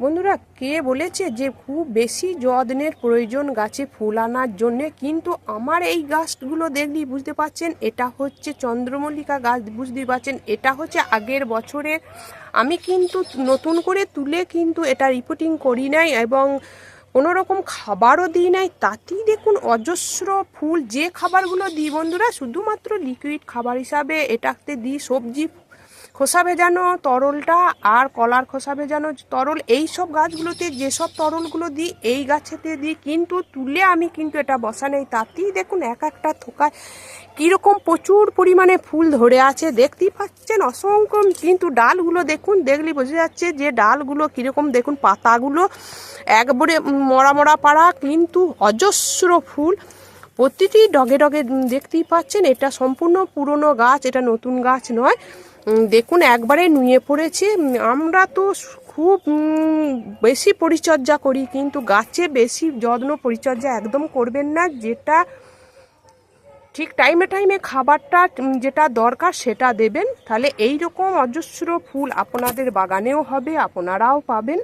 বন্ধুরা, কে বলেছে যে খুব বেশি যত্নের প্রয়োজন গাছে ফুল আনার জন্যে? কিন্তু আমার এই গাছগুলো দেখলেই বুঝতে পারছেন, এটা হচ্ছে চন্দ্রমল্লিকা গাছ বুঝতে পারছেন, এটা হচ্ছে আগের বছরের। আমি কিন্তু নতুন করে তুলে কিন্তু এটা রিপোর্টিং করি নাই এবং কোনো রকম খাবারও দিই নাই। তাতেই দেখুন অজস্র ফুল, যে খাবারগুলো দিই বন্ধুরা, শুধুমাত্র লিকুইড খাবার হিসাবে এটাতে দিই, সবজি খোসা ভেজানো তরলটা আর কলার খোসা ভেজানো তরল, এই সব গাছগুলোতে যেসব তরলগুলো দিই, এই গাছেতে দিই, কিন্তু তুলে আমি কিন্তু এটা বসা নেই। তাতেই দেখুন এক একটা থোকায় কীরকম প্রচুর পরিমাণে ফুল ধরে আছে। দেখতেই পাচ্ছেন অসংখ্য, কিন্তু ডালগুলো দেখুন দেখলে বোঝা যাচ্ছে যে ডালগুলো কীরকম, দেখুন পাতাগুলো একবারে মরা মরা পাড়া, কিন্তু অজস্র ফুল। প্রতিটি ডগে ডগে দেখতেই পাচ্ছেন, এটা সম্পূর্ণ পুরনো গাছ, এটা নতুন গাছ নয়। দেখুন, একবারে নুয়ে পড়েছে। আমরা তো খুব বেশি পরিচর্যা করি, কিন্তু গাছে বেশি যত্ন, পরিচর্যা একদম করবেন না। যেটা ঠিক টাইমে টাইমে খাবারটা যেটা দরকার সেটা দেবেন। তাহলে এই রকম অজস্র ফুল আপনাদের বাগানেও হবে, আপনারাও পাবেন।